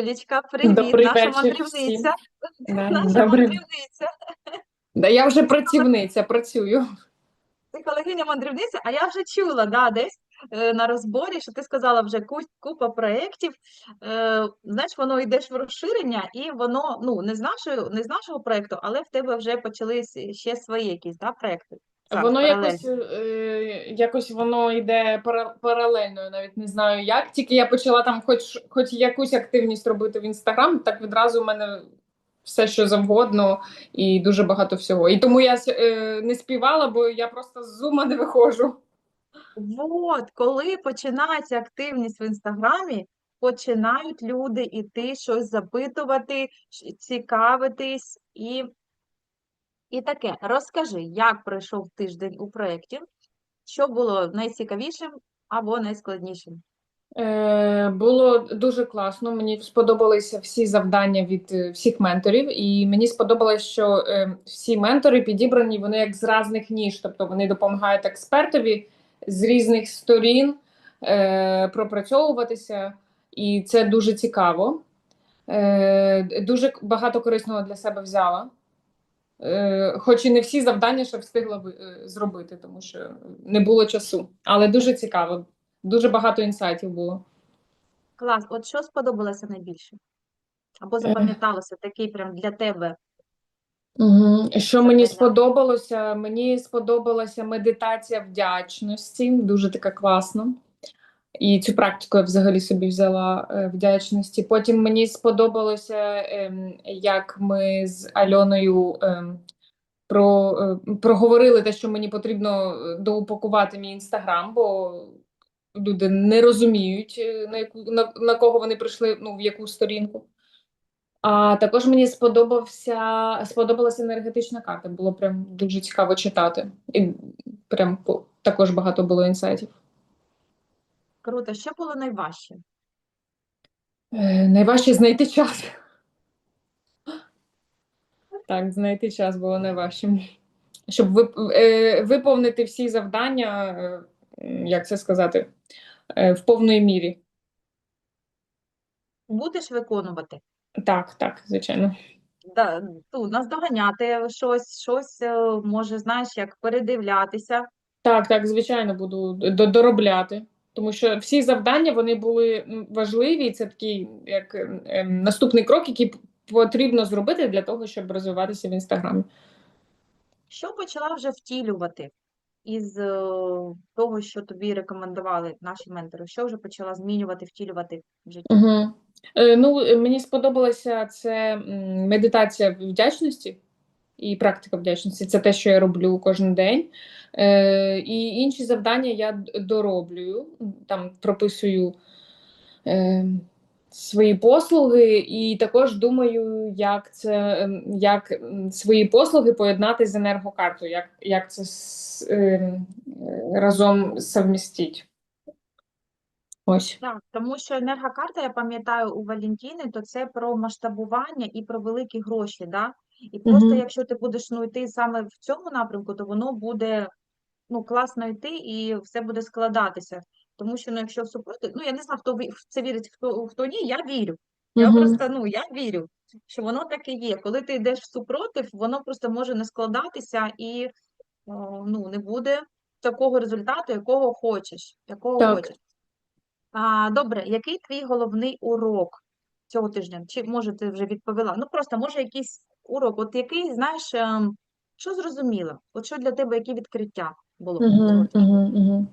Юлічка, привіт, Добрий наша мандрівниця. Да, Наша добре. мандрівниця. Да, я вже працівниця, працюю. Психологиня мандрівниця, а я вже чула, да, десь е, на розборі, що ти сказала вже ку- купа проєктів. Е, знаєш, воно йдеш в розширення, і воно ну не з нашого, не з нашого проєкту, але в тебе вже почались ще свої якісь да, проєкти. Зараз, Воно якось, е, якось воно йде пара- паралельно, я навіть не знаю як. Тільки я почала там хоч, хоч якусь активність робити в Інстаграм, так відразу в мене все, що завгодно, і дуже багато всього. І тому я е, не співала, бо я просто з зума не виходжу. Вот, коли починається активність в інстаграмі, починають люди іти щось запитувати, цікавитись і, і таке. Розкажи, як пройшов тиждень у проєкті, що було найцікавішим або найскладнішим? Е, було дуже класно. Мені сподобалися всі завдання від е, всіх менторів, і мені сподобалось, що е, всі ментори підібрані вони як з різних ніж, тобто вони допомагають експертові з різних сторін е, пропрацьовуватися, і це дуже цікаво. Е, дуже багато корисного для себе взяла. Е, хоч і не всі завдання ще встигла е, зробити, тому що не було часу. Але дуже цікаво. Дуже багато інсайтів було. Клас, от що сподобалося найбільше? Або Е. запам'яталося такий прям для тебе? Угу. Що мені сподобалося? Мені сподобалася медитація вдячності, дуже така класна. І цю практику я взагалі собі взяла е, вдячності. Потім мені сподобалося, ем, як ми з Альоною ем, про, е, проговорили те, що мені потрібно е, доупакувати мій інстаграм, бо люди не розуміють, на яку на, на кого вони прийшли, ну в яку сторінку. А також мені сподобався сподобалася енергетична карта. Було прям дуже цікаво читати. І прям також багато було інсайтів. Круто, що було найважче? Е, найважче знайти час. Так, знайти час було найважчим. Щоб вип, е, виповнити всі завдання, е, як це сказати, е, в повної мірі. Будеш виконувати? Так, так, звичайно. Да, ну, наздоганяти щось, щось, може, знаєш, як передивлятися. Так, так, звичайно, буду доробляти. Тому що всі завдання вони були важливі, і це такий як ем, ем, наступний крок, який потрібно зробити для того, щоб розвиватися в інстаграмі. Що почала вже втілювати із е, того, що тобі рекомендували наші ментори? Що вже почала змінювати, втілювати в житті? Угу. Ну, е, мені сподобалася це медитація вдячності і практика вдячності. Це те, що я роблю кожен день. Е, і інші завдання я дороблюю, там прописую е, свої послуги, і також думаю, як це ем, як свої послуги поєднати з енергокартою, як, як це е, разом совмістити. Ось. Так, тому що енергокарта, я пам'ятаю, у Валентіни, то це про масштабування і про великі гроші, да? І просто якщо ти будеш ну, йти саме в цьому напрямку, то воно буде ну, класно йти і все буде складатися. Тому що, ну, якщо супроти, ну, я не знаю, хто в це вірить, хто, хто ні, я вірю. Я просто, ну, я вірю, що воно так і є. Коли ти йдеш в супротив, воно просто може не складатися і ну, не буде такого результату, якого хочеш, якого Так. хочеш. А, добре, який твій головний урок цього тижня? Чи може ти вже відповіла? Ну просто може якийсь урок, от який, знаєш, ем, що зрозуміла? От що для тебе, які відкриття було Угу, угу, угу.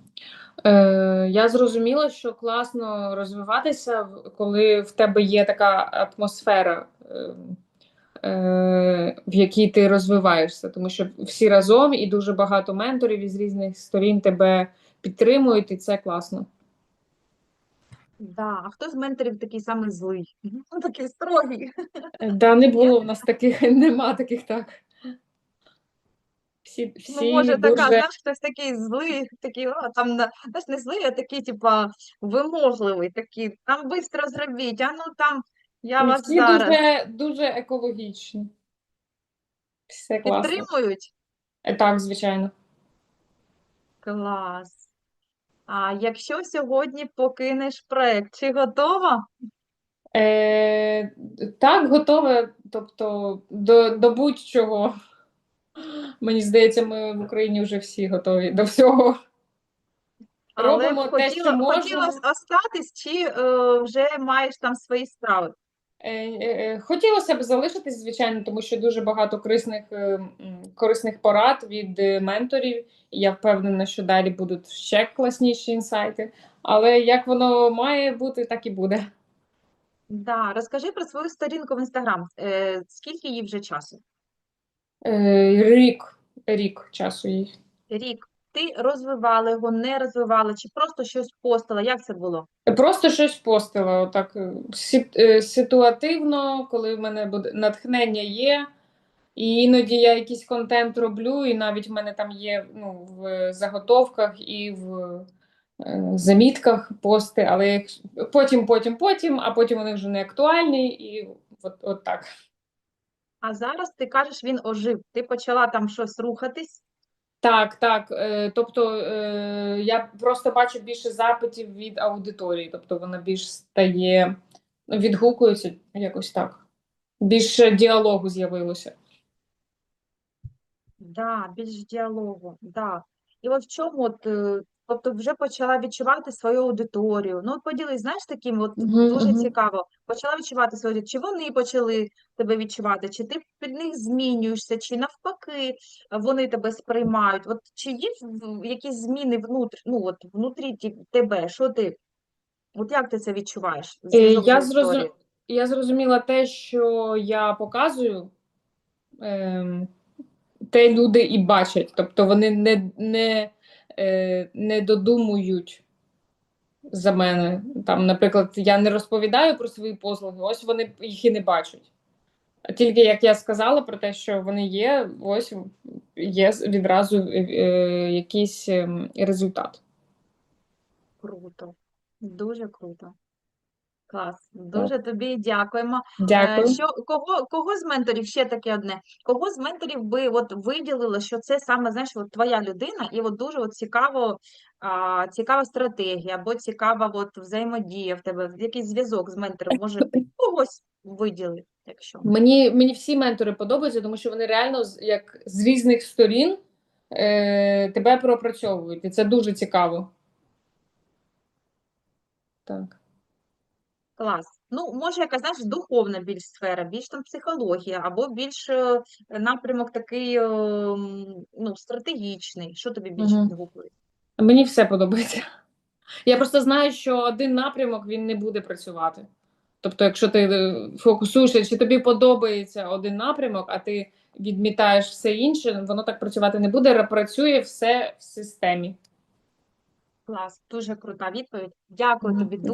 Е, я зрозуміла, що класно розвиватися, коли в тебе є така атмосфера, е, е, в якій ти розвиваєшся, тому що всі разом і дуже багато менторів із різних сторін тебе підтримують, і це класно. Да. А хто з менторів такий самий злий? Ну, Такий строгий. Е, Да, не було в нас таких, нема таких так. Всі, Ну, всі може, така, дуже знаєш, хтось такий злий, такий, о, там, на- знаєш, не злий, а такий, типа, вимогливий, такий, там швидко зробіть, а ну там, я вас всі зараз. дуже, дуже екологічні. Все класно. Підтримують? Е, Так, звичайно. Клас. А якщо сьогодні покинеш проект, чи готова? Е, Так, готове, тобто до, до будь-чого. Мені здається, ми в Україні вже всі готові до всього. Але Робимо б те, що можемо. хотіла остатись, чи е, вже маєш там свої справи? Е, е, е, Хотілося б залишитись, звичайно, тому що дуже багато корисних, корисних порад від менторів. Я впевнена, що далі будуть ще класніші інсайти. Але як воно має бути, так і буде. Да, розкажи про свою сторінку в Інстаграм. Скільки їй вже часу? Рік, рік часу їй. Рік. Ти розвивала його, не розвивала, чи просто щось постила? Як це було? Просто щось постила, отак е, е, ситуативно, коли в мене буде натхнення є. І іноді я якийсь контент роблю, і навіть в мене там є ну, в заготовках і в е, замітках пости, але потім, потім, потім, а потім вони вже не актуальні, і от, от так. А зараз ти кажеш, він ожив. Ти почала там щось рухатись. Так, так. Е, тобто е, я просто бачу більше запитів від аудиторії, тобто вона більш стає, відгукується якось так. Більше діалогу з'явилося. Да, більш діалогу, да. І от в чому от, е, тобто вже почала відчувати свою аудиторію. Ну, от поділись, знаєш, таким от Мгм, дуже цікаво. Почала відчувати свою аудиторію. Чи вони почали тебе відчувати, чи ти під них змінюєшся, чи навпаки е, вони тебе сприймають. От чи є якісь зміни внутрі, ну, от, внутрі тебе? Що ти? От як ти це відчуваєш? Е, Я, аудиторією? зрозу... я зрозуміла те, що я показую, ем, те люди і бачать. Тобто вони не, не, е, не додумують за мене. Там, наприклад, я не розповідаю про свої послуги, ось вони їх і не бачать. Тільки як я сказала про те, що вони є, ось є відразу е, е, якийсь ем, результат. Круто, дуже круто. Клас, дуже тобі дякуємо. Е, Дякую. Що, кого, кого з менторів, ще таке одне, кого з менторів би от виділила, що це саме, знаєш, от твоя людина, і от дуже от цікаво, а, цікава стратегія, або цікава от взаємодія в тебе, якийсь зв'язок з ментором, може, когось виділи, якщо. Мені, мені всі ментори подобаються, тому що вони реально як з різних сторін е, тебе пропрацьовують. І це дуже цікаво. Так. Клас. Ну, може, якась, знаєш, духовна більш сфера, більш там психологія, або більш е, напрямок такий, е, м, ну, стратегічний. Що тобі більше Мгм. Мені все подобається. Я просто знаю, що один напрямок він не буде працювати. Тобто, якщо ти е, фокусуєшся, чи тобі подобається один напрямок, а ти відмітаєш все інше, воно так працювати не буде. Працює все в системі. Клас, дуже крута відповідь. Дякую Мгм. тобі.